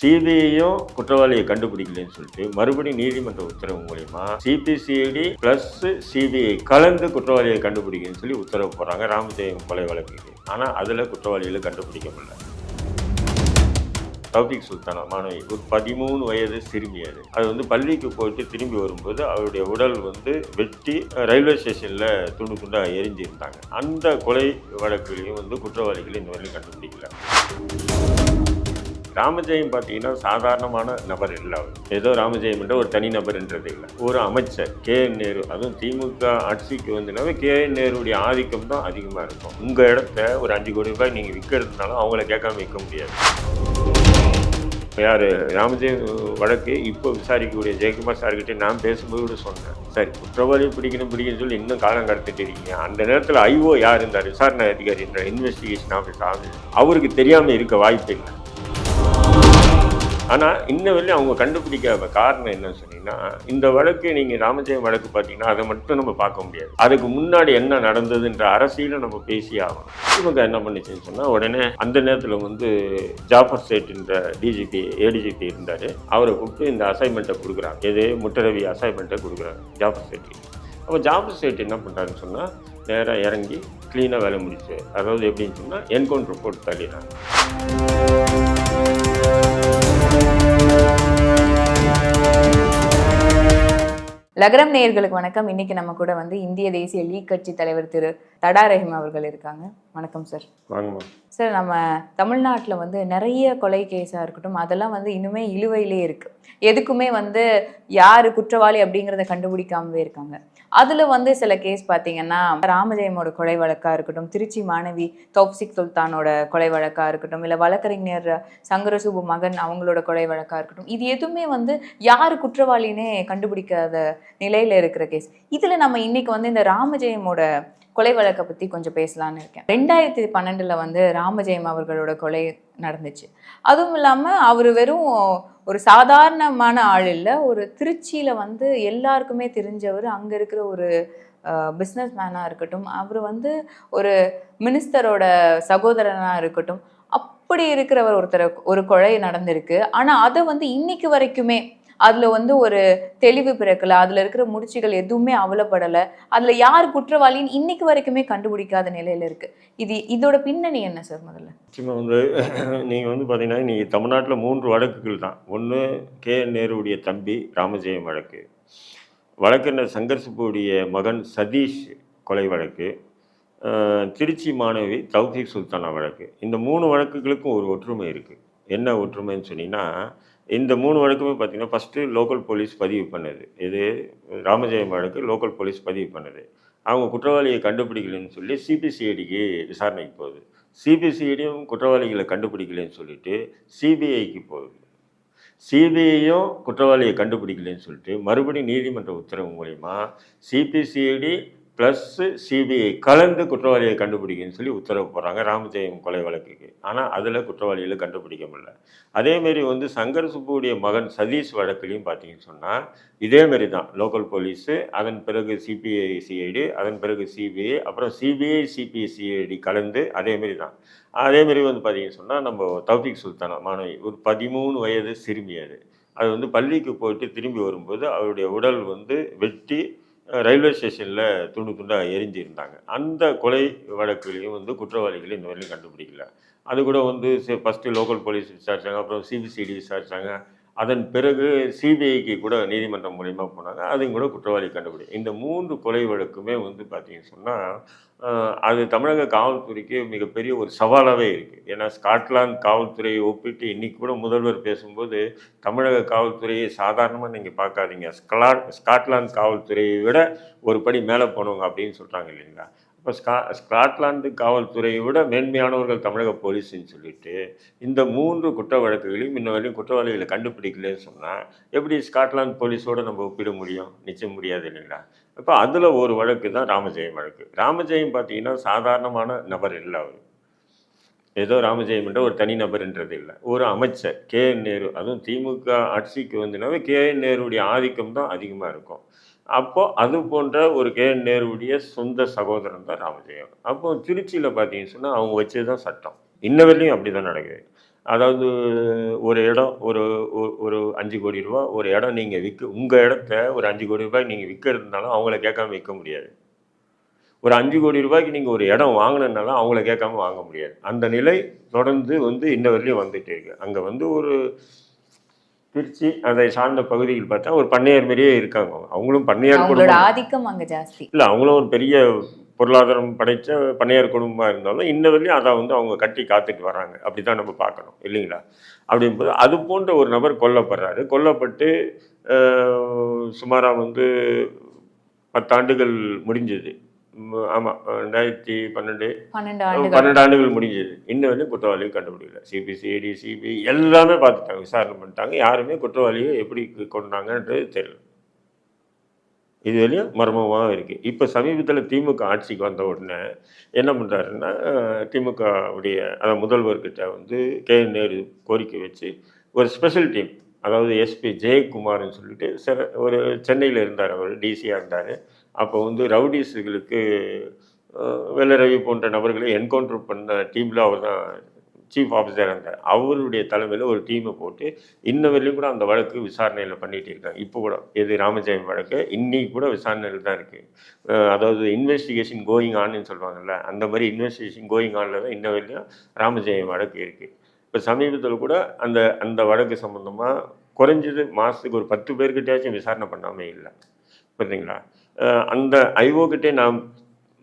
சிபிஐயும் குற்றவாளியை கண்டுபிடிக்கலன்னு சொல்லிட்டு மறுபடியும் நீதிமன்ற உத்தரவு மூலயமா சிபிசிஐடி பிளஸ் சிபிஐ கலந்து குற்றவாளியை கண்டுபிடிக்கணும்னு சொல்லி உத்தரவு போடுறாங்க. ராமஜெயம் கொலை வழக்கு ஆனால் அதில் குற்றவாளிகளை கண்டுபிடிக்க முடியல. தௌபிக் சுல்தானா மாணவி ஒரு பதிமூணு வயது சிறுமி அது அது வந்து பள்ளிக்கு போயிட்டு திரும்பி வரும்போது அவருடைய உடல் வந்து வெட்டி ரயில்வே ஸ்டேஷனில் துண்டு துண்டாக எரிஞ்சிருந்தாங்க. அந்த கொலை வழக்குகளையும் வந்து குற்றவாளிகள் இந்த வரையும் கண்டுபிடிக்கல. ராமஜெயம் பார்த்தீங்கன்னா சாதாரணமான நபர் இல்லை அவர். ஏதோ ராமஜெயம் என்ற ஒரு தனி நபர்ன்றது இல்லை. ஒரு அமைச்சர் கே. என். நேரு. அதுவும் திமுக ஆட்சிக்கு வந்தனாவே கே. என். நேருடைய ஆதிக்கம் தான் அதிகமாக இருக்கும். உங்கள் இடத்த ஒரு அஞ்சு கோடி ரூபாய் நீங்கள் விற்கிறதுனாலும் அவங்கள கேட்காம விற்க முடியாது. யார்? ராமஜெயம் வழக்கு இப்போ விசாரிக்கக்கூடிய ஜெயக்குமார் சார்கிட்ட நான் பேசும்போது கூட சொன்னேன். சரி குற்றவாளி பிடிக்கணும் பிடிக்கணும்னு சொல்லி இன்னும் காலம் கடத்திட்டு இருக்கீங்க அந்த நேரத்தில் ஐஓ யார் இருந்தார்? விசாரணை அதிகாரி என்ற இன்வெஸ்டிகேஷன் ஆஃபீஸ் அவருக்கு தெரியாமல் இருக்க வாய்ப்பு இல்லை. ஆனால் இன்ன வரையும் அவங்க கண்டுபிடிக்காத காரணம் என்னன்னு சொன்னீங்கன்னா இந்த வழக்கு நீங்கள் ராமஜெயம் வழக்கு பார்த்தீங்கன்னா அதை மட்டும் நம்ம பார்க்க முடியாது. அதுக்கு முன்னாடி என்ன நடந்ததுன்ற அரசியல நம்ம பேசி ஆகணும். இவங்க என்ன பண்ணிச்சுன்னு சொன்னால் உடனே அந்த நேரத்தில் வந்து ஜாஃபர் சேட்ன்ற டிஜிபி ஏடிஜிபி இருந்தார். அவரை கூப்பிட்டு இந்த அசைன்மெண்ட்டை கொடுக்குறாங்க. எது? முட்டரவி அசைன்மெண்ட்டை கொடுக்குறாங்க ஜாஃபர் சேட்டி. அப்போ ஜாஃபர் சேட் என்ன பண்ணுறாருன்னு சொன்னால் நேராக இறங்கி க்ளீனாக வேலை முடிச்சு. அதாவது எப்படின்னு சொன்னால் என்கவுண்டர் போட்டு தள்ளினாங்க லகரம் நேயர்களுக்கு வணக்கம். இன்னைக்கு நம்ம கூட வந்து இந்திய தேசிய லீக் கட்சி தலைவர் திரு தடா ரஹீம் அவர்கள் இருக்காங்க. வணக்கம் சார் சார் நம்ம தமிழ்நாட்டில் வந்து நிறைய கொலை கேஸாக இருக்கட்டும் அதெல்லாம் வந்து இன்னுமே இழுவையிலே இருக்கு. எதுக்குமே வந்து யார் குற்றவாளி அப்படிங்கிறத கண்டுபிடிக்காமவே இருக்காங்க. அதில் வந்து சில கேஸ் பார்த்தீங்கன்னா ராமஜெயமோட கொலை வழக்காக இருக்கட்டும் திருச்சி மாணவி தௌப்சிக் சுல்தானோட கொலை வழக்காக இருக்கட்டும் இல்லை வழக்கறிஞர் சங்கரசுபு மகன் அவங்களோட கொலை வழக்காக இருக்கட்டும் இது எதுவுமே வந்து யார் குற்றவாளினே கண்டுபிடிக்காத நிலையில் இருக்கிற கேஸ் இதில் நம்ம இன்னைக்கு வந்து இந்த ராமஜெயமோட கொலை வழக்கை பற்றி கொஞ்சம் பேசலான்னு இருக்கேன். ரெண்டாயிரத்தி பன்னெண்டில் வந்து ராமஜெயம் அவர்களோட கொலை நடந்துச்சு. அதுவும் இல்லாமல் அவர் வெறும் ஒரு சாதாரணமான ஆள் இல்லை ஒரு திருச்சியில் வந்து எல்லாருக்குமே தெரிஞ்சவர் அங்கே இருக்கிற ஒரு பிஸ்னஸ் மேனாக இருக்கட்டும் அவர் வந்து ஒரு மினிஸ்டரோட சகோதரனாக இருக்கட்டும் அப்படி இருக்கிறவர் ஒருத்தர் ஒரு கொலை நடந்திருக்கு. ஆனால் அதை வந்து இன்னைக்கு வரைக்குமே அதில் வந்து ஒரு தெளிவு பிறக்கல. அதில் இருக்கிற முடிச்சுகள் எதுவுமே அவலப்படலை. அதில் யார் குற்றவாளின்னு இன்னைக்கு வரைக்குமே கண்டுபிடிக்காத நிலையில் இருக்குது இது இதோட பின்னணி என்ன சார் முதல்ல? நிச்சயமாக வந்து நீங்கள் வந்து பார்த்தீங்கன்னா நீங்கள் தமிழ்நாட்டில் மூன்று வழக்குகள் தான். ஒன்று கே. என். நேருடைய தம்பி ராமஜெயம் வழக்கு. வழக்கறிஞர் சங்கர்சுப்புடைய மகன் சதீஷ் கொலை வழக்கு. திருச்சி மாணவி தௌஃபிக் சுல்தானா வழக்கு. இந்த மூணு வழக்குகளுக்கும் ஒரு ஒற்றுமை இருக்குது என்ன ஒற்றுமைன்னு சொன்னீங்கன்னா இந்த மூணு வழக்குமே பார்த்தீங்கன்னா ஃபஸ்ட்டு லோக்கல் போலீஸ் பதிவு பண்ணது. இது ராமஜெயம் வழக்கு லோக்கல் போலீஸ் பதிவு பண்ணது. அவங்க குற்றவாளியை கண்டுபிடிக்கலன்னு சொல்லி சிபிசிஐடிக்கு விசாரணைக்கு போகுது. சிபிசிஐடியும் குற்றவாளிகளை கண்டுபிடிக்கலன்னு சொல்லிட்டு சிபிஐக்கு போகுது. சிபிஐயும் குற்றவாளியை கண்டுபிடிக்கலன்னு சொல்லிட்டு மறுபடியும் நீதிமன்ற உத்தரவு மூலிமா சிபிசிஐடி ப்ளஸ்ஸு சிபிஐ கலந்து குற்றவாளியை கண்டுபிடிக்குன்னு சொல்லி உத்தரவு போடுறாங்க. ராமஜெயம் கொலை வழக்குக்கு. ஆனால் அதில் குற்றவாளிகளை கண்டுபிடிக்க முடியல. அதேமாரி வந்து சங்கர் சுப்புடைய மகன் சதீஷ் வழக்குலையும் பார்த்தீங்கன்னு சொன்னால் இதேமாரி தான் லோக்கல் போலீஸு அதன் பிறகு சிபிஐ சிஐடி அதன் பிறகு சிபிஐ அப்புறம் சிபிஐ சிபிசிஐடி கலந்து அதேமாரி தான் அதேமாரி வந்து பார்த்தீங்கன்னு சொன்னால் நம்ம தௌபிக் சுல்தானா மாணவி ஒரு பதிமூணு வயது சிறுமி அது. அது வந்து பள்ளிக்கு போயிட்டு திரும்பி வரும்போது அவருடைய உடல் வந்து வெட்டி ரயில்வே ஸ்டேஷனில் துண்டு துண்டாக எரிஞ்சிருந்தாங்க அந்த கொலை வழக்குலையும் வந்து குற்றவாளிகளை இந்த வரையிலும் கண்டுபிடிக்கல. அது கூட வந்து ஃபஸ்ட்டு லோக்கல் போலீஸ் விசாரித்தாங்க அப்புறம் சிபிசிடி விசாரித்தாங்க அதன் பிறகு சிபிஐக்கு கூட நீதிமன்றம் மூலயமா போனாங்க. அதையும் கூட குற்றவாளி கண்டுபிடி இந்த மூன்று கொலை வழக்குமே வந்து பார்த்தீங்கன்னு சொன்னால் அது தமிழக காவல்துறைக்கு மிகப்பெரிய ஒரு சவாலாகவே இருக்குது ஏன்னா ஸ்காட்லாந்து காவல்துறையை ஒப்பிட்டு இன்றைக்கி கூட முதல்வர் பேசும்போது தமிழக காவல்துறையை சாதாரணமாக நீங்கள் பார்க்காதீங்க. ஸ்காட் ஸ்காட்லாந்து காவல்துறையை விட ஒரு படி மேலே போனவங்க அப்படின்னு சொல்கிறாங்க இல்லைங்களா? இப்போ ஸ்கா ஸ்காட்லாந்து காவல்துறையை விட மேன்மையானவர்கள் தமிழக போலீஸ்ன்னு சொல்லிட்டு இந்த மூன்று குற்ற வழக்குகளையும் இன்ன வரையும் குற்றவாளிகளை கண்டுபிடிக்கலன்னு சொன்னால் எப்படி ஸ்காட்லாந்து போலீஸோடு நம்ம ஒப்பிட முடியும்? நிச்சயம் முடியாது இல்லைங்களா? இப்போ அதில் ஒரு வழக்கு தான் ராமஜெயம் வழக்கு. ராமஜெயம் பார்த்தீங்கன்னா சாதாரணமான நபர் இல்லை அவர். ஏதோ ராமஜெயம் என்ற ஒரு தனி நபர்ன்றது இல்லை. ஒரு அமைச்சர் கே என் நேரு. அதுவும் திமுக ஆட்சிக்கு வந்தனாவே கே என் நேருடைய ஆதிக்கம் தான் அதிகமாக இருக்கும். அப்போது அது போன்ற ஒரு கே என் நேருடைய சொந்த சகோதரன் தான் ராமஜெயம். அப்போ திருச்சியில் பார்த்தீங்கன்னு சொன்னால் அவங்க வச்சது தான் சட்டம். இன்ன வரையும் அப்படி தான் நடக்குது. அதாவது ஒரு இடம் ஒரு ஒரு- அஞ்சு கோடி ரூபா ஒரு இடம் நீங்கள் விற்க உங்கள் இடத்த ஒரு அஞ்சு கோடி ரூபாய்க்கு நீங்கள் விற்கிறதுனாலும் அவங்கள கேட்காம விற்க முடியாது. ஒரு அஞ்சு கோடி ரூபாய்க்கு நீங்கள் ஒரு இடம் வாங்கினதுனாலும் அவங்கள கேட்காம வாங்க முடியாது. அந்த நிலை தொடர்ந்து வந்து இன்ன வரையிலும் வந்துட்டு இருக்கு. அங்கே வந்து ஒரு திருச்சி அதை சார்ந்த பகுதிகள் பார்த்தா ஒரு பண்ணையார் மாதிரியே இருக்காங்க. அவங்க. அவங்களும் பண்ணையார் ஆதிக்கம் அங்க ஜாஸ்தி. இல்லை அவங்களும் ஒரு பெரிய பொருளாதாரம் படைத்த பண்ணையார் குடும்பமாக இருந்தாலும் இன்ன வரையும் அதை வந்து அவங்க கட்டி காத்துட்டு வராங்க. அப்படி தான் நம்ம பார்க்கணும். இல்லைங்களா? அப்படிங்கும்போது அது போன்ற ஒரு நபர் கொல்லப்படுறாரு. கொல்லப்பட்டு சுமாராக வந்து பத்தாண்டுகள் முடிஞ்சது. ஆமாம் ரெண்டாயிரத்தி பன்னெண்டு பன்னெண்டு ஆண்டுகள். முடிஞ்சது. இன்ன வரையும் குற்றவாளியும் கண்டுபிடிக்கல. சிபிசிஐடி சிபிஐ எல்லாமே பார்த்துட்டாங்க. விசாரணை பண்ணிட்டாங்க. யாருமே குற்றவாளியை எப்படி கொண்டாங்கன்றது தெரியல. இது வரையும் மர்மமாக இருக்குது இப்போ சமீபத்தில் திமுக ஆட்சிக்கு வந்த உடனே என்ன பண்ணுறாருன்னா திமுக உடைய அதாவது முதல்வர்கிட்ட வந்து கே. நேரு கோரிக்கை வச்சு ஒரு ஸ்பெஷல் டீம் அதாவது எஸ்பி ஜெயக்குமார்னு சொல்லிட்டு சிற ஒரு சென்னையில் இருந்தார் அவர் டிசியாக இருந்தார். அப்போ வந்து ரவுடிஸுகளுக்கு வெள்ளரவி போன்ற நபர்களை என்கவுண்டர் பண்ண டீமில் அவர் தான் சீஃப் ஆஃபீஸராக இருந்தார் அவருடைய தலைமையில் ஒரு டீமை போட்டு இன்ன வரையிலும் கூட அந்த வழக்கு விசாரணையில் பண்ணிகிட்டு இருக்காங்க இப்போ கூட எது ராமஜெயம் வழக்கு. இன்னைக்கு கூட விசாரணையில் தான் இருக்குது அதாவது இன்வெஸ்டிகேஷன் கோயிங் ஆன்னு சொல்லுவாங்கல்ல அந்த மாதிரி இன்வெஸ்டிகேஷன் கோயிங் ஆனில் தான் இன்ன வரையிலும் ராமஜெயம் வழக்கு இருக்குது இப்போ சமீபத்தில் கூட அந்த அந்த வழக்கு சம்மந்தமாக குறைஞ்சது மாதத்துக்கு ஒரு பத்து பேர்கிட்டயாச்சும் விசாரணை பண்ணாமே இல்லை. புரியுதுங்களா? அந்த அந்த ஐஓக்கிட்டே நாம்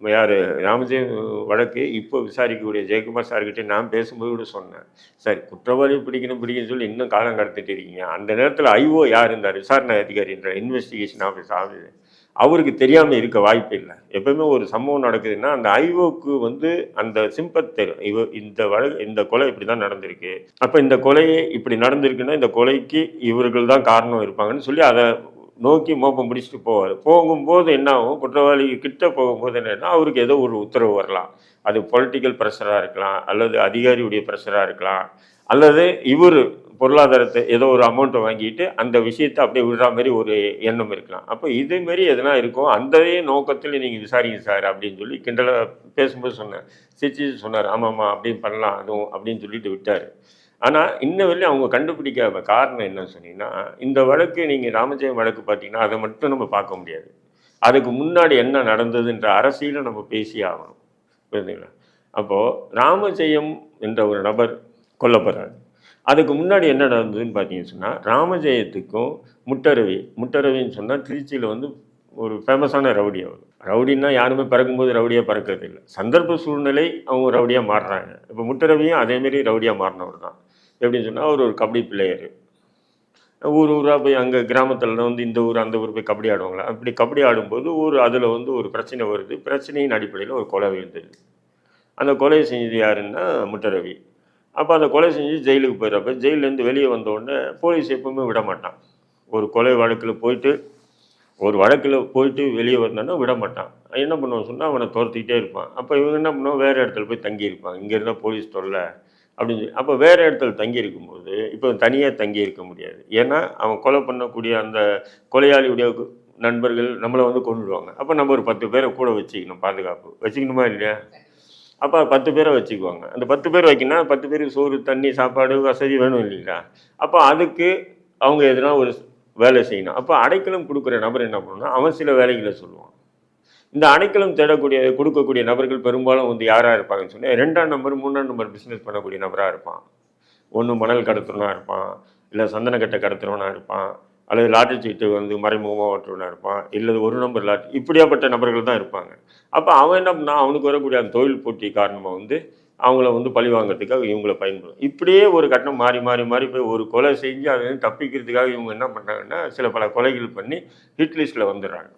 யார்? ராமஜெயம் வழக்கு இப்போ விசாரிக்கக்கூடிய ஜெயக்குமார் சார்கிட்ட நான் பேசும்போது கூட சொன்னேன். சரி குற்றவாளி பிடிக்கணும் பிடிக்கணும்னு சொல்லி இன்னும் காலம் கடத்திட்டு இருக்கீங்க. அந்த நேரத்தில் ஐஓ யார் இருந்தார்? விசாரணை அதிகாரின்ற இன்வெஸ்டிகேஷன் ஆஃபீஸ் ஆஃபீஸ் அவருக்கு தெரியாமல் இருக்க வாய்ப்பு இல்லை. எப்பவுமே ஒரு சம்பவம் நடக்குதுன்னா அந்த ஐஓக்கு வந்து அந்த சிம்பத் தெரியும் இவ இந்த வழக்கு இந்த கொலை இப்படி தான் நடந்திருக்கு. அப்போ இந்த கொலையை இப்படி நடந்திருக்குன்னா இந்த கொலைக்கு இவர்கள் தான் காரணம் இருப்பாங்கன்னு சொல்லி அதை நோக்கி மோப்பம் பிடிச்சிட்டு போவார். போகும்போது என்ன ஆகும் குற்றவாளி கிட்ட போகும்போது என்னன்னா அவருக்கு ஏதோ ஒரு உத்தரவு வரலாம். அது பொலிட்டிக்கல் ப்ரெஷராக இருக்கலாம் அல்லது அதிகாரியுடைய ப்ரெஷராக இருக்கலாம் அல்லது இவர் பொருளாதாரத்தை ஏதோ ஒரு அமௌண்ட்டை வாங்கிட்டு அந்த விஷயத்தை அப்படியே விடுற மாதிரி ஒரு எண்ணம் இருக்கலாம். அப்போ இது மாரி எதனா இருக்கும் அந்தவே நோக்கத்தில் நீங்கள் விசாரிங்க சார் அப்படின்னு சொல்லி கிண்டலை பேசும்போது சொன்னேன். சிரிச்சு சொன்னார். ஆமாம்மா அப்படின்னு பண்ணலாம் அதுவும் அப்படின்னு சொல்லிட்டு விட்டார். ஆனால் இன்ன வரையும் அவங்க கண்டுபிடிக்காத காரணம் என்னன்னு சொன்னீங்கன்னா இந்த வழக்கு நீங்கள் ராமஜெயம் வழக்கு பார்த்தீங்கன்னா அதை மட்டும் நம்ம பார்க்க முடியாது. அதுக்கு முன்னாடி என்ன நடந்ததுன்ற அரசியலை நம்ம பேசி ஆகணும். புரியுதுங்களா அப்போது ராமஜெயம் என்ற ஒரு நபர் கொல்லப்படுறாரு. அதுக்கு முன்னாடி என்ன நடந்ததுன்னு பார்த்தீங்கன்னு சொன்னால் ராமஜெயத்துக்கும் முட்டரவி முட்டரவின்னு சொன்னால் திருச்சியில் வந்து ஒரு ஃபேமஸான ரவுடி அவர். ரவுடின்னா யாருமே பறக்கும்போது ரவுடியாக பறக்கிறது இல்லை சந்தர்ப்ப சூழ்நிலை அவங்க ரவுடியாக மாறுறாங்க. இப்போ முட்டரவியும் அதேமாரி ரவுடியாக மாறினவர் தான். எப்படின்னு சொன்னால் அவர் ஒரு கபடி பிளேயரு ஊர் ஊராக போய் அங்கே கிராமத்தில் வந்து இந்த ஊர் அந்த ஊர் போய் கபடி ஆடுவாங்களா? அப்படி கபடி ஆடும்போது ஒரு அதில் வந்து ஒரு பிரச்சனை வருது. பிரச்சனையின் அடிப்படையில் ஒரு கொலை விழுந்தது அந்த கொலை செஞ்சது யாருன்னா முட்டரவி அப்போ அந்த கொலை செஞ்சு ஜெயிலுக்கு போயிடுறப்ப ஜெயிலேருந்து வெளியே வந்த உடனே போலீஸ் எப்பவுமே விட மாட்டான். ஒரு கொலை வழக்கில் போயிட்டு ஒரு வழக்கில் போயிட்டு வெளியே வந்தான்னா விட மாட்டான். என்ன பண்ணுவான் சொன்னால் அவனை துரத்திக்கிட்டே இருப்பான். அப்போ இவங்க என்ன பண்ணுவோம் வேறு இடத்துல போய் தங்கியிருப்பான். இங்கே இருந்தால் போலீஸ் தொல்லை அப்படின்னு சொல்லி அப்போ வேறு இடத்துல தங்கி இருக்கும்போது இப்போ தனியாக தங்கி இருக்க முடியாது. ஏன்னா அவன் கொலை பண்ணக்கூடிய அந்த கொலையாளியுடைய நண்பர்கள் நம்மளை வந்து கொண்டுடுவாங்க அப்போ நம்ம ஒரு பத்து பேரை கூட வச்சுக்கணும் பாதுகாப்பு. வச்சுக்கணுமா இல்லையா? அப்போ பத்து பேரை வச்சுக்குவாங்க. அந்த பத்து பேர் வைக்கணும்னா பத்து பேருக்கு சோறு தண்ணி சாப்பாடு வசதி வேணும் இல்லைங்களா? அப்போ அதுக்கு அவங்க எதுனா ஒரு வேலை செய்யணும். அப்போ அடைக்கலம் கொடுக்குற நபர் என்ன பண்ணணும்னா அவன் சில வேலைகளை சொல்லுவான். இந்த அடைக்கலம் தேடக்கூடிய கொடுக்கக்கூடிய நபர்கள் பெரும்பாலும் வந்து யாராக இருப்பாங்கன்னு சொன்னால் ரெண்டாம் நம்பர் மூணாம் நம்பர் பிஸ்னஸ் பண்ணக்கூடிய நபராக இருப்பான். ஒன்று மணல் கடத்துறவனாக இருப்பான் இல்லை சந்தனக்கட்டை கடத்துறவனாக இருப்பான் அல்லது லாட்டரி சீட்டு வந்து மறைமுகமாக ஓட்டுறவனாக இருப்பான் இல்லை ஒரு நம்பர் லாட்டரி இப்படியாப்பட்ட நபர்கள் தான் இருப்பாங்க. அப்போ அவன் என்ன பண்ணா அவனுக்கு வரக்கூடிய அந்த தொழில் போட்டி காரணமாக வந்து அவங்கள வந்து பழி வாங்குறதுக்காக இவங்கள பயன்படும் இப்படியே ஒரு கட்டம் மாறி மாறி மாறி போய் ஒரு கொலை செஞ்சு அதை தப்பிக்கிறதுக்காக இவங்க என்ன பண்ணுறாங்கன்னா சில பல கொலைகள் பண்ணி ஹிட்லிஸ்ட்டில் வந்துடுறாங்க.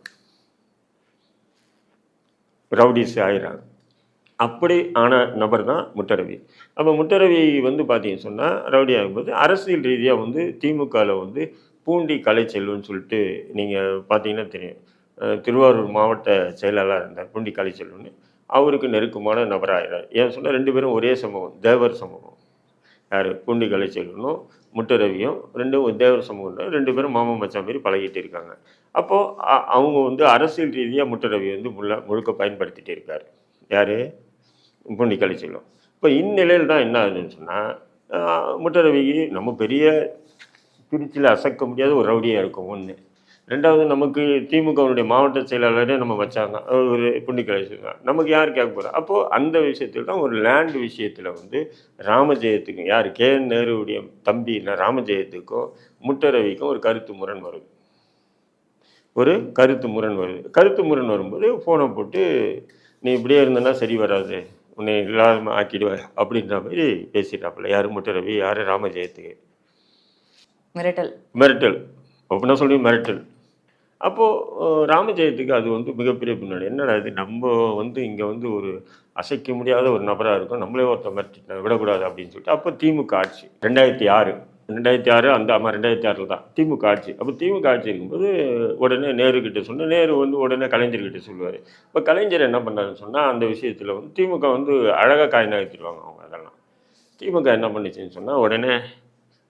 ரவுடிஸ் ஆயிடுறாங்க. அப்படி ஆன நபர் தான் முட்டரவி அப்போ முட்டரவி வந்து பார்த்தீங்கன்னு சொன்னால் ரவுடி ஆகும்போது அரசியல் ரீதியாக வந்து திமுகவில் வந்து பூண்டி கலை செல்வன்னு சொல்லிட்டு நீங்கள் பார்த்தீங்கன்னா தெரியும். திருவாரூர் மாவட்ட செயலாளராக இருந்தார் பூண்டி கலை கலைச்செல்வன் அவருக்கு நெருக்கமான நபராகிறார் ஏன் சொன்னால் ரெண்டு பேரும் ஒரே சமூகம் தேவர் சமூகம். யார்? பூண்டி கலை செல்வனும் முட்டரவியும் ரெண்டும் தேவர் சமூகம் ரெண்டு பேரும் மாமா மச்சான் மாரி பழகிட்டு இருக்காங்க. அப்போது அவங்க வந்து அரசியல் ரீதியாக முட்டரவி வந்து முள்ள முழுக்க பயன்படுத்திகிட்டே இருக்கார். யார்? பூண்டி கலைச்செல்வம். இப்போ இந்நிலையில் தான் என்ன ஆகுதுன்னு சொன்னால் முட்டுரவிக்கு முட்டரவிக்கு நம்ம பெரிய திருச்சியில் அசைக்க முடியாத ஒரு ரவுடியாக இருக்கும் ஒன்று ரெண்டாவது நமக்கு திமுகவுடைய மாவட்ட செயலாளரே நம்ம வச்சாங்க ஒரு புண்ணிக்கலை நமக்கு யார் கேட்க போகிறா அப்போது அந்த விஷயத்தில் தான் ஒரு லேண்ட் விஷயத்தில் வந்து ராமஜெயத்துக்கும் யார் கே. என் நேருவுடைய தம்பி ராமஜெயத்துக்கும் முட்டரவிக்கும் ஒரு கருத்து முரண் வருது. ஒரு கருத்து முரண் வருது. கருத்து முரண் வரும்போது ஃபோனை போட்டு நீ இப்படியே இருந்தனா சரி வராது. உன்னை இல்லாமல் ஆக்கிடுவேன் அப்படின்ற மாதிரி பேசிட்டாப்புல. யார் முட்டரவி யார் ராமஜெயத்துக்கு? மிரட்டல். மிரட்டல். அப்படின்னா சொல்லி மிரட்டல். அப்போது ராமஜெயத்துக்கு அது வந்து மிகப்பெரிய பின்னாடி என்னடா இது? நம்ம வந்து இங்கே வந்து ஒரு அசைக்க முடியாத ஒரு நபராக இருக்கும். நம்மளே ஒருத்தர் மிரட்டிட்டு விடக்கூடாது அப்படின்னு சொல்லிட்டு அப்போ திமுக ஆட்சி. ரெண்டாயிரத்தி ஆறு. ரெண்டாயிரத்தி ஆறு அந்த ஆமாம் ரெண்டாயிரத்தி ஆறில் தான் திமுக ஆட்சி. அப்போ திமுக ஆட்சி இருக்கும்போது உடனே நேருக்கிட்ட கிட்ட சொன்ன நேரு வந்து உடனே கலைஞர்கிட்ட சொல்லுவார். இப்போ கலைஞர் என்ன பண்ணாருன்னு சொன்னால் அந்த விஷயத்தில் வந்து திமுக வந்து அழகாக காய் நகர்த்திடுவாங்க அவங்க அதெல்லாம். திமுக என்ன பண்ணுச்சுன்னு சொன்னால் உடனே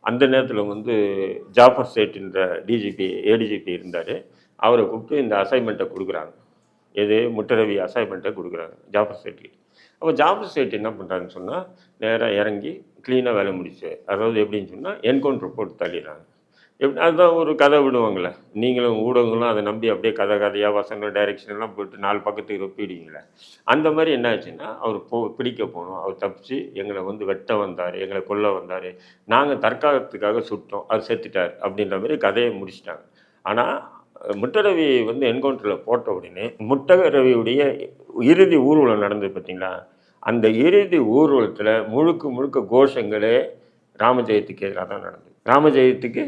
அந்த நேரத்தில் வந்து ஜாஃபர் சேட்ன்ற டிஜிபி ஏடிஜிபி இருந்தார். அவரை கூப்பிட்டு இந்த அசைன்மெண்ட்டை கொடுக்குறாங்க. எது? முட்டரவி அசைன்மெண்ட்டை கொடுக்குறாங்க ஜாஃபர் சேட்டுக்கு அப்போ ஜாஃபர் சேட்டி என்ன பண்ணுறான்னு சொன்னால் நேராக இறங்கி க்ளீனாக வேலை முடிச்சு அதாவது எப்படின்னு சொன்னால் என்கவுண்டர் போட்டு தள்ளிடுறாங்க. எப்படி அதுதான் ஒரு கதை விடுவாங்களே நீங்களும் ஊடகங்களும் அதை நம்பி அப்படியே கதை கதையாக வசங்கள் டைரக்ஷன் எல்லாம் நாலு பக்கத்துக்கு ஒப்பிடுவீங்களே அந்த மாதிரி என்ன ஆச்சுன்னா அவர் போ பிடிக்க போனோம். அவர் தப்பிச்சு எங்களை வந்து வெட்ட வந்தார் எங்களை கொல்ல வந்தார். நாங்கள் தற்காலத்துக்காக சுட்டோம் அவர் செத்துட்டார் அப்படின்ற மாதிரி கதையை முடிச்சிட்டாங்க. ஆனால் முட்டரவி வந்து என்கவுண்டரில் போட்ட உடனே முட்டரவியுடைய இறுதி ஊர்வலம் நடந்தது பார்த்தீங்களா? அந்த இறுதி ஊர்வலத்தில் முழுக்க முழுக்க கோஷங்களே ராமஜெயத்துக்கு எதிராக தான் நடந்தது. ராமஜெயத்துக்கு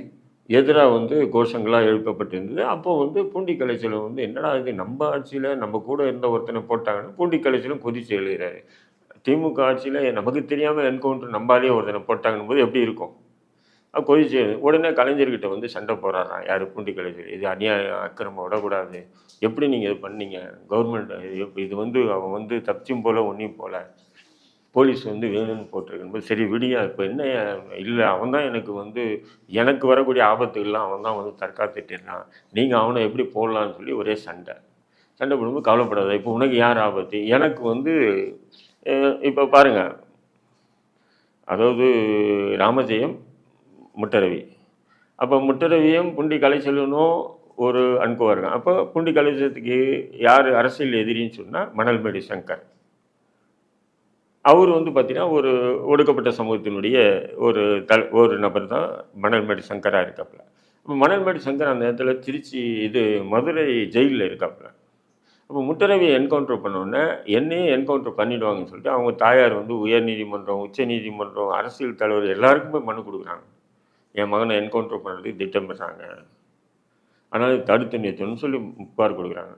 எதிராக வந்து கோஷங்களாக எழுப்பப்பட்டிருந்தது. அப்போ வந்து பூண்டி கலைச்சலம் வந்து என்னடா இது நம்ம ஆட்சியில் நம்ம கூட இருந்த ஒருத்தனை போட்டாங்கன்னு பூண்டி கலைச்சலும் கொதிச்சு எழுகிறாரு திமுக ஆட்சியில் நமக்கு தெரியாமல் என்கவுண்டர் நம்பாலே ஒருத்தனை போட்டாங்கன்னு போது எப்படி இருக்கும்? கொதிச்சு உடனே கலைஞர்கிட்ட வந்து சண்டை போடுறாராம் யார் பூண்டி கலைஞர்? இது அநியாயம் அக்கிரமம் விடக்கூடாது. எப்படி நீங்கள் இது பண்ணீங்க? கவர்மெண்ட் இது வந்து அவன் வந்து தப்பிச்சும் போல ஒன்றையும் போல. போலீஸ் வந்து வேணும்னு போட்டிருக்கும்போது சரி விடியா இப்போ என்ன இல்லை அவன் தான் எனக்கு வந்து எனக்கு வரக்கூடிய ஆபத்துகள்லாம் அவன் தான் வந்து தற்காத்துட்டுறான் நீங்கள் அவனை எப்படி போடலான்னு சொல்லி ஒரே சண்டை. சண்டை போடும்போது கவலைப்படாத இப்போ உனக்கு யார் ஆபத்து? எனக்கு வந்து இப்போ பாருங்கள் அதாவது ராமஜெயம் முட்டரவி. அப்போ முட்டரவியும் புண்டி கலைச்செல்வனும் ஒரு அனுப்புவார் இருக்கும் அப்போ புண்டி கலைச்சலத்துக்கு யார் அரசியல் எதிரின்னு சொன்னால் மணல்மேடு சங்கர். அவர் வந்து பார்த்தீங்கன்னா ஒரு ஒடுக்கப்பட்ட சமூகத்தினுடைய ஒரு தல் ஒரு நபர் தான் மணல்மேடு சங்கராக இருக்காப்புல அப்போ மணல்மேடு சங்கர் அந்த நேரத்தில் திருச்சி இது மதுரை ஜெயிலில் இருக்காப்புல அப்போ முட்டரவியை என்கவுண்டர் பண்ணோன்னே என்னையும் என்கவுண்டர் பண்ணிடுவாங்கன்னு சொல்லிட்டு அவங்க தாயார் வந்து உயர் நீதிமன்றம் உச்ச நீதிமன்றம் அரசியல் தலைவர் எல்லாருக்குமே மனு கொடுக்குறாங்க. என் மகனை என்கவுண்டர் பண்ணுறதுக்கு திட்டமிடுறாங்க. அதனால் தடுத்து நிறுத்தணும்னு சொல்லி புகார் கொடுக்குறாங்க.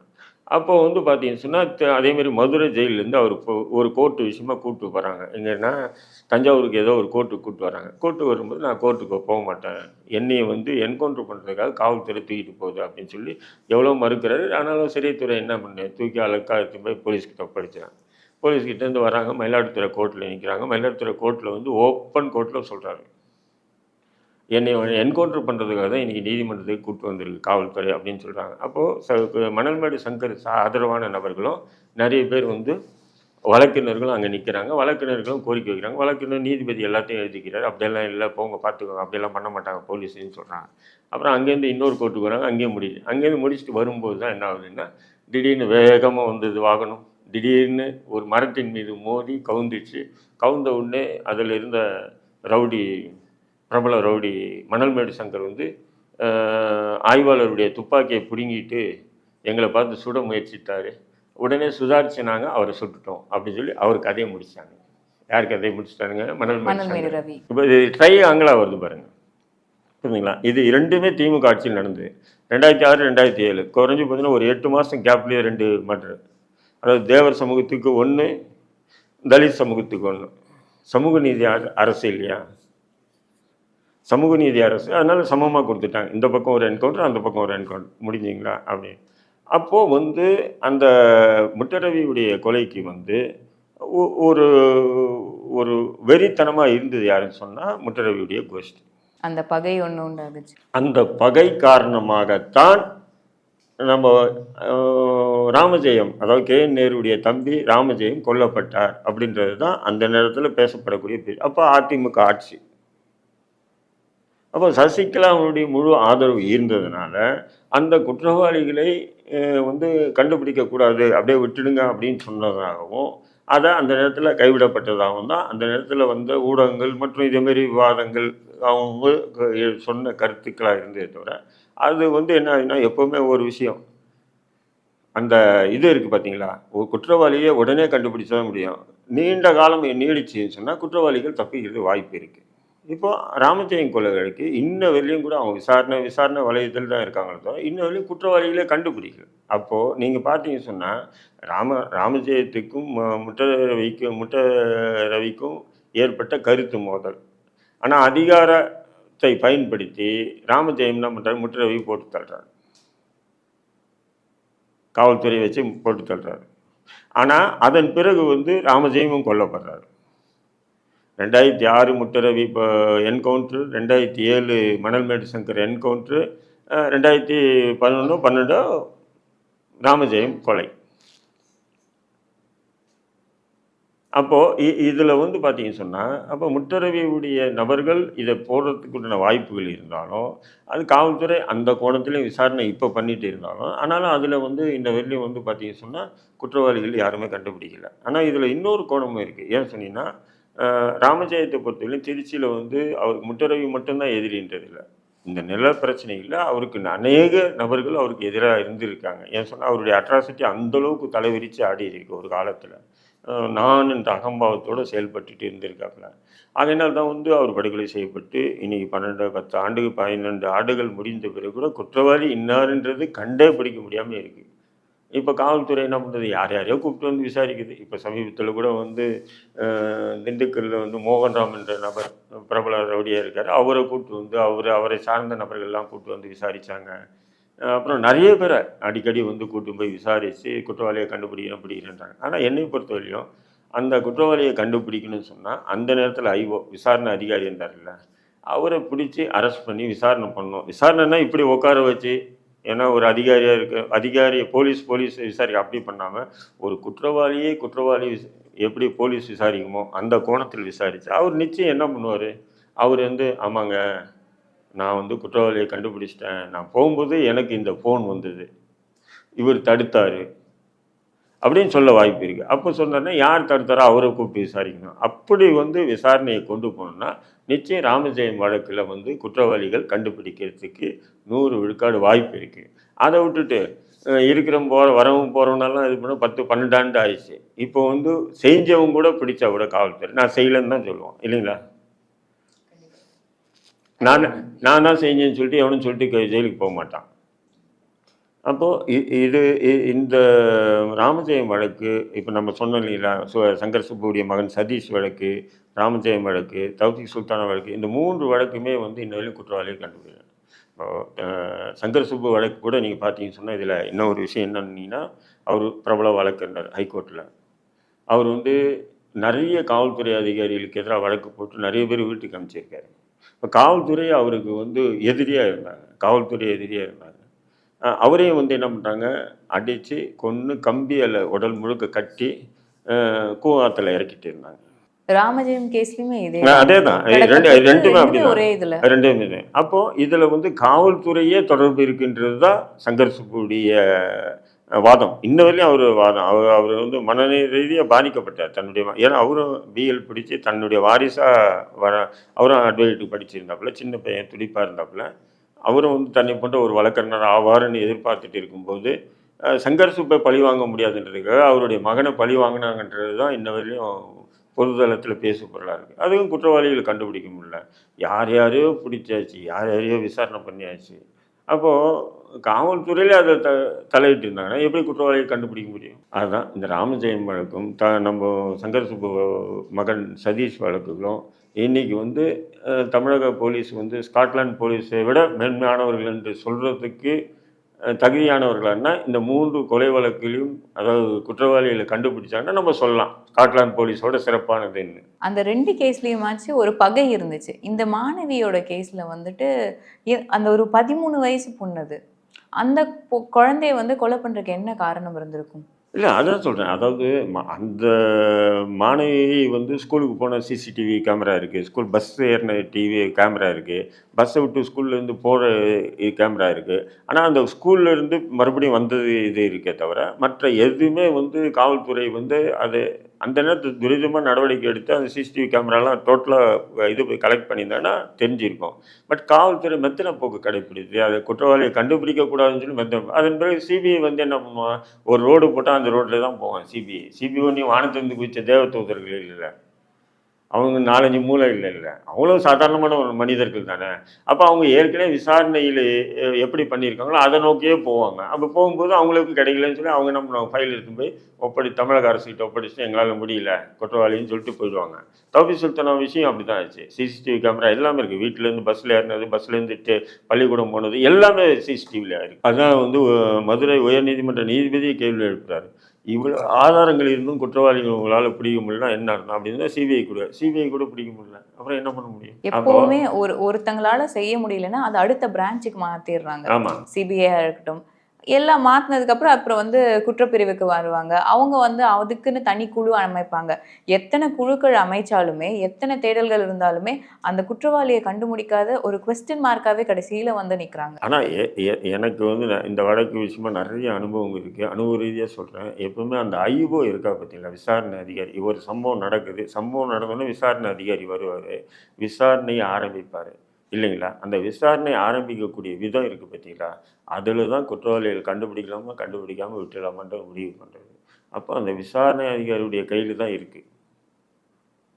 அப்போ வந்து பார்த்தீங்கன்னு சொன்னால் அதேமாரி மதுரை ஜெயிலேருந்து அவர் ஒரு கோர்ட்டு விஷயமா கூப்பிட்டு போகிறாங்க எங்கன்னா தஞ்சாவூருக்கு ஏதோ ஒரு கோர்ட்டுக்கு கூப்பிட்டு வராங்க. கோர்ட்டு வரும்போது நான் கோர்ட்டுக்கு போக மாட்டேன். என்னையை வந்து என்கவுண்டர் பண்ணுறதுக்காக காவல்துறை தூக்கிட்டு போகுது அப்படின்னு சொல்லி எவ்வளோ மறுக்கிறாரு. ஆனாலும் சிறைத்துறை என்ன பண்ணு தூக்கி அலக்காலத்து போய் போலீஸ்கிட்ட படிச்சாங்க போலீஸ்கிட்டேருந்து வராங்க மயிலாடுதுறை கோர்ட்டில் நிற்கிறாங்க மயிலாடுதுறை கோர்ட்டில் வந்து ஓப்பன் கோர்ட்டில் சொல்கிறாரு என்னை என்கவுண்டர் பண்ணுறதுக்காக தான் இன்றைக்கி நீதிமன்றத்துக்கு கூப்பிட்டு வந்திருக்கு காவல்துறை அப்படின்னு சொல்கிறாங்க அப்போது ச மணல்மேடு சங்கர் சா ஆதரவான நபர்களும் நிறைய பேர் வந்து வழக்கினர்களும் அங்கே நிற்கிறாங்க வழக்கினர்களும் கோரிக்கை வைக்கிறாங்க. வழக்கினர் நீதிபதி எல்லாத்தையும் எழுதிக்கிறார். அப்படியெல்லாம் இல்லை போங்க பார்த்துக்கோங்க. அப்படியெல்லாம் பண்ண மாட்டாங்க போலீஸ்னு சொல்கிறாங்க அப்புறம் அங்கேருந்து இன்னொரு கோர்ட்டுக்கு வராங்க. அங்கேயும் முடியுது அங்கேருந்து முடிச்சுட்டு வரும்போது தான் என்ன ஆகுதுன்னா திடீர்னு வேகமாக வந்தது வாகனம். திடீர்னு ஒரு மரத்தின் மீது மோதி கவுந்துச்சு. கவுந்த உடனே அதில் இருந்த ரவுடி பிரபல ரவுடி மணல்மேடு சங்கர் வந்து ஆய்வாளருடைய துப்பாக்கியை பிடுங்கிட்டு எங்களை பார்த்து சுட முயற்சித்தார் உடனே சுதாரிச்சுனாங்க அவரை சுட்டுட்டோம் அப்படின்னு சொல்லி அவர் கதையை முடிச்சாங்க. யார் கதையை முடிச்சிட்டாருங்க? மணல்மேடு ரவி. இப்போ இது ட்ரை ஆங்கிலா வருது பாருங்க. புரியுதுங்களா இது இரண்டுமே திமுக ஆட்சியில் நடந்தது. ரெண்டாயிரத்தி ஆறு ரெண்டாயிரத்தி ஏழு. குறைஞ்சி பார்த்தீங்கன்னா ஒரு எட்டு மாதம் கேப்லேயே ரெண்டு மர்டர். அதாவது தேவர் சமூகத்துக்கு ஒன்று தலித் சமூகத்துக்கு ஒன்று சமூக நீதி அர- அரசு இல்லையா? சமூக நீதி அரசு. அதனால சமமாக கொடுத்துட்டாங்க. இந்த பக்கம் ஒரு என்கவுண்டர் அந்த பக்கம் ஒரு என்கவுண்டர். முடிஞ்சிங்களா? அப்படி. அப்போது வந்து அந்த முட்டரவியுடைய கொலைக்கு வந்து ஒரு ஒரு வெறித்தனமாக இருந்தது யாருன்னு சொன்னால் முட்டரவியுடைய கோஷ்டி. அந்த பகை ஒண்ணு உண்டாகுச்சு. அந்த பகை காரணமாகத்தான் நம்ம ராமஜெயம் அதாவது கே என் நேருடைய தம்பி ராமஜெயம் கொல்லப்பட்டார் அப்படின்றது தான் அந்த நேரத்தில் பேசப்படக்கூடிய பேர். அப்போ அதிமுக ஆட்சி. அப்போ சசிகலாவுடைய முழு ஆதரவு இருந்ததுனால அந்த குற்றவாளிகளை வந்து கண்டுபிடிக்கக்கூடாது அப்படியே விட்டுடுங்க அப்படின்னு சொன்னதாகவும் அதை அந்த நேரத்தில் கைவிடப்பட்டதாகவும் தான் அந்த நேரத்தில் வந்த ஊடகங்கள் மற்றும் இதேமாரி விவாதங்கள் அவங்க சொன்ன கருத்துக்களாக இருந்ததே தவிர அது வந்து என்ன ஆகுதுன்னா எப்போவுமே ஒரு விஷயம். அந்த இது இருக்குது பார்த்தீங்களா ஒரு குற்றவாளியை உடனே கண்டுபிடிச்சா முடியும். நீண்ட காலம் நீடிச்சுன்னு சொன்னால் குற்றவாளிகள் தப்பிக்கிறது வாய்ப்பு இருக்குது இப்போ ராமஜெயம் கொலை வழக்கு இன்ன வரையிலும் கூட அவங்க விசாரணை விசாரணை வலயத்தில் தான் இருக்காங்களே தவிர இன்ன வரையிலும் குற்றவாளிகளே கண்டுபிடிக்கல. அப்போது நீங்கள் பார்த்தீங்கன்னு சொன்னால் ராம ராமஜெயத்துக்கும் முட்டை முட்ட ரவிக்கும் முட்ட ரவிக்கும் ஏற்பட்ட கருத்து மோதல். ஆனால் அதிகாரத்தை பயன்படுத்தி ராமஜெயம் என்ன பண்ணுறாரு முட்டை ரவி போட்டு தள்ளுறாரு. காவல்துறை வச்சு போட்டு தள்ளுறாரு. ஆனால் அதன் பிறகு வந்து ராமஜெயமும் கொல்லப்படுறாரு. ரெண்டாயிரத்தி ஆறு முட்டரவி இப்போ என்கவுண்ட்ரு. ரெண்டாயிரத்தி ஏழு மணல்மேடு சங்கர் என்கவுண்ட்ரு. ரெண்டாயிரத்தி பதினொன்று பன்னெண்டோ ராமஜெயம் கொலை. அப்போது இதில் வந்து பார்த்தீங்கன்னு சொன்னால் அப்போ முட்டரவியுடைய நபர்கள் இதை போடுறதுக்குண்டான வாய்ப்புகள் இருந்தாலும் அது காவல்துறை அந்த கோணத்துலேயும் விசாரணை இப்போ பண்ணிட்டு இருந்தாலும் ஆனாலும் அதில் வந்து இந்த வெளியும் வந்து பார்த்தீங்கன்னு சொன்னால் குற்றவாளிகள் யாருமே கண்டுபிடிக்கல. ஆனால் இதில் இன்னொரு கோணமும் இருக்குது ஏன் சொன்னீங்கன்னா ராமஜெயத்தை பொறுத்தவரையிலும் திருச்சியில் வந்து அவருக்கு முட்டரவி மட்டும்தான் எதிரின்றது இல்லை இந்த நில பிரச்சனையில் அவருக்கு அநேக நபர்கள் அவருக்கு எதிராக இருந்திருக்காங்க. ஏன் சொன்னால் அவருடைய அட்ராசிட்டி அந்தளவுக்கு தலைவிரித்து ஆடி இருக்கு ஒரு காலத்தில். நான் என்ற அகம்பாவத்தோடு செயல்பட்டுட்டு இருந்திருக்காப்புல. அதனால் தான் வந்து அவர் படுகொலை செய்யப்பட்டு இன்னைக்கு பன்னெண்டு பத்து ஆண்டுகள் பன்னிரெண்டு ஆண்டுகள் முடிந்த பிறகு கூட குற்றவாளி இன்னாருன்றது கண்டே பிடிக்க முடியாமல் இருக்குது இப்போ காவல்துறை என்ன பண்ணுறது யார் யாரையோ கூப்பிட்டு வந்து விசாரிக்குது. இப்போ சமீபத்தில் கூட வந்து திண்டுக்கல்லில் வந்து மோகன்ராம் என்ற நபர் பிரபல ரவுடியாக இருக்கார். அவரை கூப்பிட்டு வந்து அவர் அவரை சார்ந்த நபர்கள்லாம் கூப்பிட்டு வந்து விசாரித்தாங்க அப்புறம் நிறைய பேரை அடிக்கடி வந்து கூட்டு போய் விசாரித்து குற்றவாளியை கண்டுபிடிக்கணும் பிடிக்கிறேன்றாங்க ஆனால் என்னை பொறுத்தவரையும் அந்த குற்றவாளியை கண்டுபிடிக்கணும்னு சொன்னால் அந்த நேரத்தில் ஐஓ விசாரணை அதிகாரி இருந்தார்ல அவரை பிடிச்சி அரெஸ்ட் பண்ணி விசாரணை பண்ணோம் விசாரணைன்னா இப்படி உட்கார வச்சு ஏன்னா ஒரு அதிகாரியாக இருக்க அதிகாரி போலீஸ் போலீஸ் விசாரிக்க அப்படி பண்ணாமல் ஒரு குற்றவாளியே குற்றவாளி எப்படி போலீஸ் விசாரிக்குமோ அந்த கோணத்தில் விசாரித்து அவர் நிச்சயம் என்ன பண்ணுவார்? அவர் வந்து ஆமாங்க நான் வந்து குற்றவாளியை கண்டுபிடிச்சிட்டேன். நான் போகும்போது எனக்கு இந்த ஃபோன் வந்தது. இவர் தடுத்தார். அப்படின்னு சொல்ல வாய்ப்பு இருக்குது அப்போ சொன்னார்னா யார் தடுத்தாரோ அவரை கூப்பிட்டு விசாரிக்கணும். அப்படி வந்து விசாரணையை கொண்டு போனோம்னா நிச்சயம் ராமஜெயம் வழக்கில் வந்து குற்றவாளிகள் கண்டுபிடிக்கிறதுக்கு நூறு விழுக்காடு வாய்ப்பு இருக்குது அதை விட்டுட்டு அஹ், இருக்கிறவங்க போகிற வரவும் போகிறவனெல்லாம் இது பண்ண பத்து பன்னெண்டு ஆண்டு ஆயிடுச்சு. இப்போ வந்து செஞ்சவங்க கூட பிடிச்சா கூட காவல்துறை நான் செய்யலைன்னு தான் சொல்லுவோம். இல்லைங்களா? நான் நான் தான் செஞ்சேன்னு சொல்லிட்டு எவனும் சொல்லிட்டு ஜெயிலுக்கு போக மாட்டான். அப்போது இது இ- இந்த ராமஜெயம் வழக்கு இப்போ நம்ம சொன்னோம் இல்லைங்களா சு- சங்கர் சுப்புடைய மகன் சதீஷ் வழக்கு ராமஜெயம் வழக்கு தௌசிக் சுல்தானா வழக்கு இந்த மூன்று வழக்குமே வந்து இன்ன வரையும் குற்றவாளியை கண்டுபிடிக்கல இப்போ சங்கர் சுப்பு வழக்கு கூட நீங்கள் பார்த்தீங்கன்னு சொன்னால் இதில் இன்னொரு விஷயம் என்னன்னீங்கன்னா அவர் பிரபல வழக்கறிஞர் ஹைகோர்ட்டில் அவர் வந்து நிறைய காவல்துறை அதிகாரிகளுக்கு எதிராக வழக்கு போட்டு நிறைய பேர் வீட்டுக்கு அமைச்சிருக்காரு. இப்போ காவல்துறை அவருக்கு வந்து எதிரியாக இருந்தாங்க. காவல்துறை எதிரியாக இருந்தாங்க. அவரையும் வந்து என்ன பண்ணுறாங்க அடித்து கொன்று கம்பியில் உடல் முழுக்க கட்டி கூவாத்துல இறக்கிட்டு இருந்தாங்க. ராமஜெயம் கேஸ்லயுமே இதே அதே தான். ரெண்டு ரெண்டுமே அப்படி ஒரே இதுல. ரெண்டுமே. இது அப்போது இதில் வந்து காவல்துறையே தொடர்பு இருக்கின்றது தான் சங்கர் சுப்புடைய அஹ், வாதம். இன்ன வரையும் அவர் வாதம். அவர் அவர் வந்து மனநிலை ரீதியாக பாதிக்கப்பட்டார் தன்னுடைய ஏன்னா அவரும் பிஎல் பிடிச்சி தன்னுடைய வாரிசாக வர அவரும் அட்வொகேட்டுக்கு படிச்சிருந்தாப்புல சின்ன பையன் துடிப்பாக இருந்தாப்புல அவரும் வந்து தன்னை போன்ற ஒரு வழக்கறிஞர் ஆவாருன்னு எதிர்பார்த்துட்டு இருக்கும்போது சங்கர் சுப்பை பழி வாங்க முடியாதுன்றதுக்காக அவருடைய மகனை பழி வாங்கினாங்கன்றது தான் இன்ன வரையும் பொதுதளத்தில் பேசு பொருளாக இருக்குது அதுவும் குற்றவாளிகளை கண்டுபிடிக்க முடியல. யார் யாரையோ பிடிச்சாச்சு யார் யாரையோ விசாரணை பண்ணியாச்சு. அப்போது காவல்துறையிலே அதை த தலையிட்டு இருந்தாங்கன்னா எப்படி குற்றவாளியை கண்டுபிடிக்க முடியும்? அதுதான் இந்த ராமஜெயம் வழக்கும் த நம்ம சங்கர் சுப்பு மகன் சதீஷ் வழக்குகளும் இன்றைக்கி வந்து தமிழக போலீஸ் வந்து ஸ்காட்லாந்து போலீஸை விட மேன்மையானவர்கள் என்று சொல்கிறதுக்கு தகுதியானவர்களான்னா இந்த மூன்று கொலை வழக்கிலையும் அதாவது குற்றவாளிகளை கண்டுபிடிச்சாங்கன்னா நம்ம சொல்லலாம். ஸ்காட்லாந்து போலீஸோட சிறப்பானதுன்னு. அந்த ரெண்டு கேஸ்லேயுமாச்சு ஒரு பகை இருந்துச்சு. இந்த மாணவியோட கேஸில் வந்துட்டு அந்த ஒரு பதிமூணு வயசு பொண்ணுது அந்த பொ- குழந்தைய வந்து கொலை பண்ணுறதுக்கு என்ன காரணம் இருந்திருக்கும்? இல்லை அதான் சொல்கிறேன் அதாவது அந்த மாணவி வந்து ஸ்கூலுக்கு போன சிசிடிவி கேமரா இருக்குது ஸ்கூல் பஸ் ஏறின டிவி கேமரா இருக்குது பஸ்ஸை விட்டு ஸ்கூல்லேருந்து போகிற கேமரா இருக்குது ஆனால் அந்த ஸ்கூல்லேருந்து மறுபடியும் வந்தது இது இருக்கே தவிர மற்ற எதுவுமே வந்து காவல்துறை வந்து அது அந்த நேரத்தில் துரிதமாக நடவடிக்கை எடுத்து அந்த சிசிடிவி கேமராலாம் டோட்டலாக இது கலெக்ட் பண்ணியிருந்தாங்கன்னா தெரிஞ்சிருக்கும். பட் காவல்துறை மெத்தன போக்கு கடைப்பிடித்து அதை குற்றவாளியை கண்டுபிடிக்கக்கூடாதுன்னு சொல்லி மெத்தனை அதன் பிறகு சிபிஐ வந்து என்ன பண்ணுவான்? ஒரு ரோடு போட்டால் அந்த ரோட்டில் தான் போவான் சிபிஐ சிபிஐ ஒன்றையும் வானத்திலிருந்து குதித்த தேவ தூதர்கள் இல்லை அவங்க நாலஞ்சு மூளை இல்லை இல்லை. அவங்களும் சாதாரணமான ஒரு மனிதர்கள் தானே. அப்போ அவங்க ஏற்கனவே விசாரணையில் எப்படி பண்ணியிருக்காங்களோ அதை நோக்கியே போவாங்க. அப்போ போகும்போது அவங்களுக்கு கிடைக்கலன்னு சொல்லி அவங்க என்ன பண்ணுவாங்க? ஃபைல் எடுத்து போய் ஒப்படி தமிழக அரசுக்கிட்ட ஒப்படைச்சிட்டு எங்களால் முடியல குற்றவாளின்னு சொல்லிட்டு போயிடுவாங்க. தௌபி சுல்தானா விஷயம் அப்படி தான் ஆச்சு. சிசிடிவி கேமரா எல்லாமே இருக்குது வீட்டிலேருந்து பஸ்ஸில் ஏறினது பஸ்லேருந்து பள்ளிக்கூடம் போனது எல்லாமே சிசிடிவியில் இருக்குது அதான் வந்து மதுரை உயர்நீதிமன்ற நீதிபதி கேள்வி எழுப்புறாரு. இவ்வளோ ஆதாரங்கள் இருந்தும் குற்றவாளிகள் உங்களால் பிடிக்க முடியலனா என்ன அர்த்தம்? அப்படின்னு சிபிஐ கூட சிபிஐ கூட பிடிக்க முடியல. அப்புறம் என்ன பண்ண முடியும்? எப்பவுமே ஒரு ஒருத்தங்களால செய்ய முடியலன்னா அது அடுத்த பிரான்ச்சுக்கு மாத்திடுறாங்க. ஆமாம் சிபிஐ இருக்கட்டும் எல்லாம் மாத்தினதுக்கு அப்புறம் வந்து குற்றப்பிரிவுக்கு வருவாங்க. அவங்க வந்து அதுக்குன்னு தனி குழு அமைப்பாங்க. எத்தனை குழுக்கள் அமைச்சாலுமே எத்தனை தேடல்கள் இருந்தாலுமே அந்த குற்றவாளியை கண்டுபிடிக்காத ஒரு கொஸ்டின் மார்க்காகவே கடைசியில் வந்து நிற்கிறாங்க ஆனால் எனக்கு வந்து இந்த வழக்கு விஷயமா நிறைய அனுபவம் இருக்குது அனுபவ ரீதியாக சொல்கிறேன் எப்பவுமே அந்த ஐஓ இருக்கா பார்த்தீங்களா? விசாரணை அதிகாரி. ஒரு சம்பவம் நடக்குது. சம்பவம் நடந்தோடனே விசாரணை அதிகாரி வருவார். விசாரணையை ஆரம்பிப்பார். இல்லைங்களா? அந்த விசாரணை ஆரம்பிக்கக்கூடிய விதம் இருக்குது பார்த்தீங்களா? அதில் தான் குற்றவாளிகள் கண்டுபிடிக்கலாமா கண்டுபிடிக்காமல் விட்டுடலாமான்ற முடிவு பண்ணுறது அப்போ அந்த விசாரணை அதிகாரியுடைய கையில் தான் இருக்குது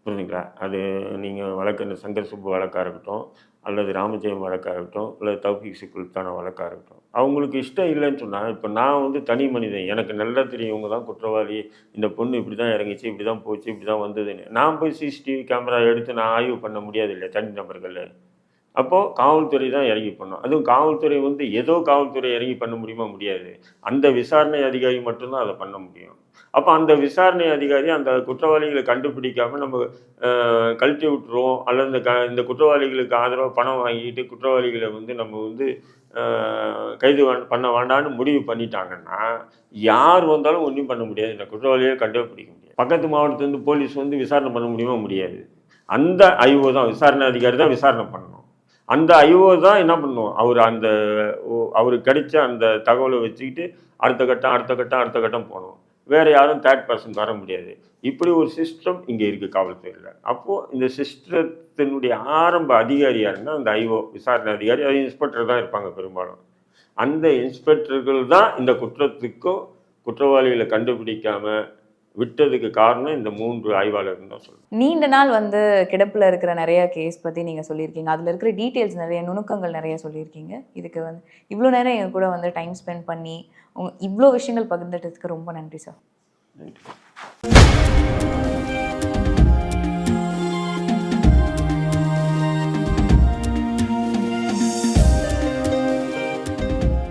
புரியுதுங்களா அது நீங்கள் வழக்கு இந்த சங்கர் சுப்பு வழக்காக இருக்கட்டும் அல்லது ராமஜெயம் வழக்காக இருக்கட்டும் அல்லது தௌஃபிக் சிக்குல்தான வழக்காக இருக்கட்டும். அவங்களுக்கு இஷ்டம் இல்லைன்னு சொன்னால் இப்போ நான் வந்து தனி மனிதன் எனக்கு நல்லா தெரியும் இவங்க தான் குற்றவாளி இந்த பொண்ணு இப்படி தான் இறங்கிச்சு இப்படி தான் போச்சு இப்படி தான் வந்ததுன்னு. நான் போய் சிசிடிவி கேமரா எடுத்து நான் ஆய்வு பண்ண முடியாது இல்லையா தனி நபர்கள் அப்போது காவல்துறை தான் இறங்கி பண்ணும். அதுவும் காவல்துறை வந்து ஏதோ காவல்துறை இறங்கி பண்ண முடியுமா முடியாது. அந்த விசாரணை அதிகாரி மட்டும்தான் அதை பண்ண முடியும். அப்போ அந்த விசாரணை அதிகாரி அந்த குற்றவாளிகளை கண்டுபிடிக்காமல் நம்ம கழட்டி விட்டுருவோம். அல்லது இந்த க இந்த குற்றவாளிகளுக்கு ஆதரவாக பணம் வாங்கிட்டு குற்றவாளிகளை வந்து நம்ம வந்து கைது பண்ண வேண்டாம்னு முடிவு பண்ணிட்டாங்கன்னா யார் வந்தாலும் ஒன்றும் பண்ண முடியாது. இந்த குற்றவாளியை கண்டுபிடிக்க முடியாது. பக்கத்து மாவட்டத்துலேருந்து போலீஸ் வந்து விசாரணை பண்ண முடியுமா முடியாது. அந்த ஐஓ தான். விசாரணை அதிகாரி தான் விசாரணை பண்ணணும். அந்த ஐஓ தான் என்ன பண்ணுவோம் அவர் அந்த ஓ- அவருக்கு கிடைச்ச அந்த தகவலை வச்சுக்கிட்டு அடுத்த கட்டம் அடுத்த கட்டம் அடுத்த கட்டம் போனோம் வேறு யாரும் தேர்ட் பர்சன் வர முடியாது. இப்படி ஒரு சிஸ்டம் இங்கே இருக்குது காவல்துறையில். அப்போது இந்த சிஸ்டத்தினுடைய ஆரம்ப அதிகாரி யாருன்னா அந்த ஐஓ விசாரணை அதிகாரி அது இன்ஸ்பெக்டர் தான் இருப்பாங்க பெரும்பாலும். அந்த இன்ஸ்பெக்டர்கள் தான் இந்த குற்றத்துக்கும் குற்றவாளிகளை கண்டுபிடிக்காமல் விட்டதுக்கு காரணம் இந்த மூன்று ஆய்வாளர்கள் தான் சொல்லுவேன் நீண்ட நாள் வந்து கிடப்புல இருக்கிற நிறைய கேஸ் பத்தி நீங்க சொல்லியிருக்கீங்க. அதுல இருக்கிற டீட்டெயில்ஸ் நிறைய நுணுக்கங்கள் நிறைய சொல்லியிருக்கீங்க. இதுக்கு வந்து இவ்வளோ நேரம் எங்க கூட வந்து டைம் ஸ்பெண்ட் பண்ணி உங்க இவ்வளோ விஷயங்கள் பகிர்ந்துட்டதுக்கு ரொம்ப நன்றி சார் நன்றி.